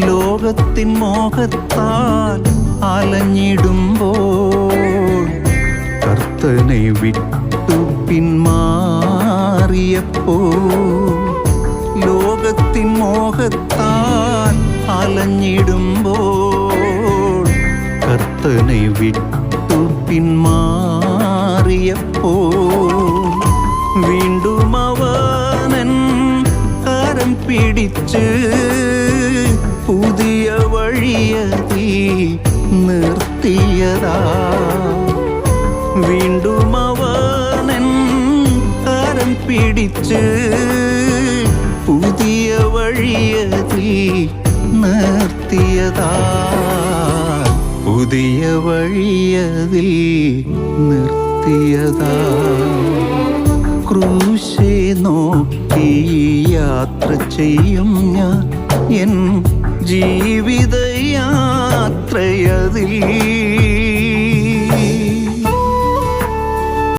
ലോകത്തിൻ മോഹത്താൽ അലഞ്ഞിടുമ്പോൾ കർത്തനെ വിട്ടു പിന്മാറിയപ്പോ ലോകത്തിൻ മോഹത്താൽ അലഞ്ഞിടുമ്പോൾ കർത്തനെ വിട്ടു പിന്മാറിയപ്പോ വീണ്ടും അവനൻ കരം പിടിച്ച് വഴിയതി നിർത്തിയതാ. വീണ്ടും അവനൻ കരം പിടിച്ച് പുതിയ വഴിയതി നിർത്തിയതാ. പുതിയ വഴിയതിൽ നിർത്തിയതാ. ക്രൂശെ നോക്കി യാത്ര ചെയ്യും ഞാൻ എൻ ജീവിത യാത്രയതിൽ